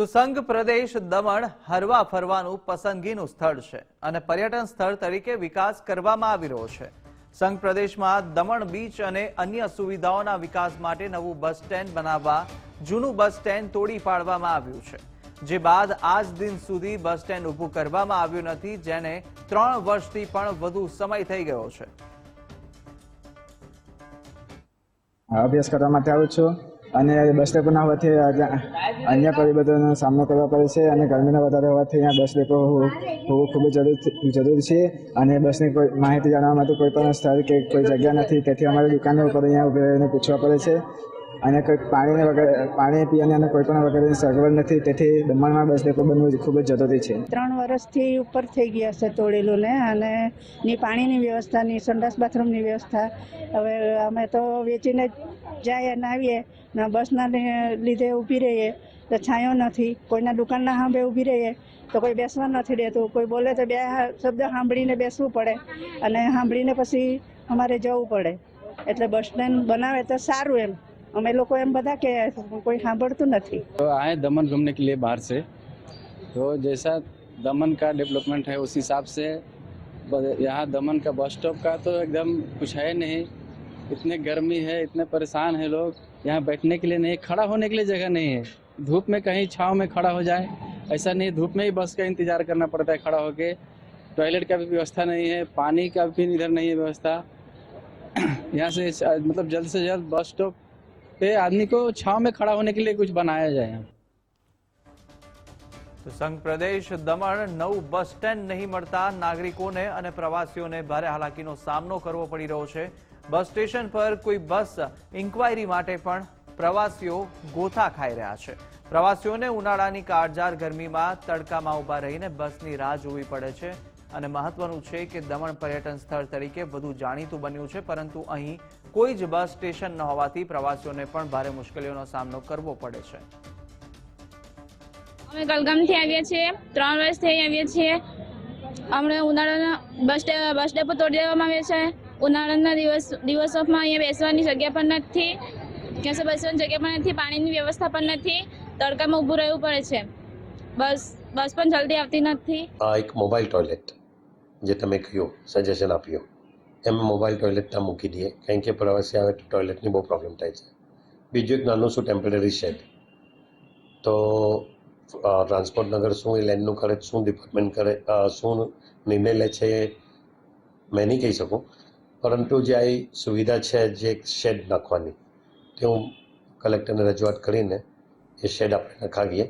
તો સંઘ પ્રદેશ દમણ હરવા ફરવાનું પસંદગીનું સ્થળ છે અને પર્યટન સ્થળ તરીકે વિકાસ કરવામાં આવી રહ્યો છે. સંઘ પ્રદેશમાં દમણ બીચ અને અન્ય સુવિધાઓના વિકાસ માટે નવું બસ સ્ટેન્ડ બનાવવા, જૂનું બસ સ્ટેન્ડ તોડી પાડવામાં આવ્યું છે. જે બાદ આજ દિન સુધી બસ સ્ટેન્ડ ઊભું કરવામાં આવ્યું નથી, જેને ત્રણ વર્ષથી પણ વધુ સમય થઈ ગયો છે. અભ્યાસ કરવા માટે આવું છું. અને બસ ડેપો ના હોવાથી અન્ય પરિબળોનો સામનો કરવો પડે છે અને ગરમીના વધારે હોવાથી અહીંયા બસ ડેપો હોવું ખૂબ જ જરૂરી છે અને બસની કોઈ માહિતી જાણવા માટે કોઈ પણ સ્થળ કે કોઈ જગ્યા નથી. તેથી અમારી દુકાનો ઉપર અહીંયા ઊભી રહીને પૂછવા પડે છે. અને કોઈ પાણીને વગર પાણી પીવાની અને કોઈ પણ વગરની સગવડ નથી. તેથી દમણમાં બસ બનવું ખૂબ જ જરૂરી છે. ત્રણ વર્ષથી ઉપર થઈ ગયા છે તોડેલું ને અને ની પાણીની વ્યવસ્થા, ની સંડાસ બાથરૂમની વ્યવસ્થા. હવે અમે તો વેચીને જઈએ અને આવીએ, ને બસના લીધે ઊભી રહીએ, તો છાંયો નથી. કોઈના દુકાનના સાંભે ઊભી રહીએ, તો કોઈ બેસવા નથી દેતું. કોઈ બોલે તો બે શબ્દ સાંભળીને બેસવું પડે અને સાંભળીને પછી અમારે જવું પડે. એટલે બસ સ્ટેન્ડ બનાવે તો સારું એમ. અમે લોકો એમ બધા કહે છે, પણ કોઈ સાંભળતું નથી तो आए दमन घूमने के लिए बाहर से तो जैसा दमन का डेवलपमेंट है उस हिसाब से ब- यहाँ दमन का बस स्टॉप का तो एकदम कुछ है नहीं इतने गर्मी है इतने परेशान है लोग यहाँ बैठने के लिए नहीं खड़ा होने के लिए जगह नहीं है धूप में कहीं छाँव में खड़ा हो जाए ऐसा नहीं धूप में ही बस का इंतजार करना पड़ता है खड़ा होके टॉयलेट का भी व्यवस्था नहीं है पानी का भी इधर नहीं है व्यवस्था यहाँ से मतलब जल्द से जल्द बस स्टॉप पे आदमी को छाँव में खड़ा होने के लिए कुछ बनाया जाए यहाँ તો સંઘ પ્રદેશ દમણ નવું બસ સ્ટેન્ડ નહીં મળતા નાગરિકોને અને પ્રવાસીઓને ભારે હાલાકીનો સામનો કરવો પડી રહ્યો છે બસ સ્ટેશન પર કોઈ બસ ઇન્કવાયરી માટે પણ પ્રવાસીઓ ગોથા ખાઈ રહ્યા છે પ્રવાસીઓને ઉનાળાની કાળઝાળ ગરમીમાં તડકામાં ઊભા રહીને બસની રાહ જોવી પડે છે અને મહત્વનું છે કે દમણ પર્યટન સ્થળ તરીકે વધુ જાણીતું બન્યું છે પરંતુ અહીં કોઈ જ બસ સ્ટેશન ન હોવાથી પ્રવાસીઓને પણ ભારે મુશ્કેલીઓનો સામનો કરવો પડે છે. અમે ગલગામથી આવીએ છીએ ત્રણ વર્ષથી અહીં આવીએ છીએ. અમને ઉનાળાના બસ ડે- બસ ડેપો તોડી દેવામાં આવે છે. ઉનાળાના દિવસ દિવસોમાં અહીંયા બેસવાની જગ્યા પણ નથી. ક્યાંસે બેસવાની જગ્યા પણ નથી પાણીની વ્યવસ્થા પણ નથી. તડકામાં ઊભું રહેવું પડે છે. બસ બસ પણ જલ્દી આવતી નથી. એક મોબાઈલ ટોયલેટ. જે તમે કહ્યું સજેશન આપ્યું, એમ મોબાઈલ ટોયલેટ ના મૂકી દઈએ. કારણ કે પ્રવાસી આવે તો ટોયલેટની બહુ પ્રોબ્લેમ થાય છે. બીજું એક નાનું શું ટેમ્પરરી શેડ તો ટ્રાન્સપોર્ટ નગર શું એ લેન્ડનું કરે, શું ડિપાર્ટમેન્ટ કરે શું નિર્ણય લે છે મેં નહીં કહી શકું. પરંતુ જે આ સુવિધા છે જે એક શેડ નાખવાની, તે હું કલેક્ટરને રજૂઆત કરીને એ શેડ આપણે નખાવીએ.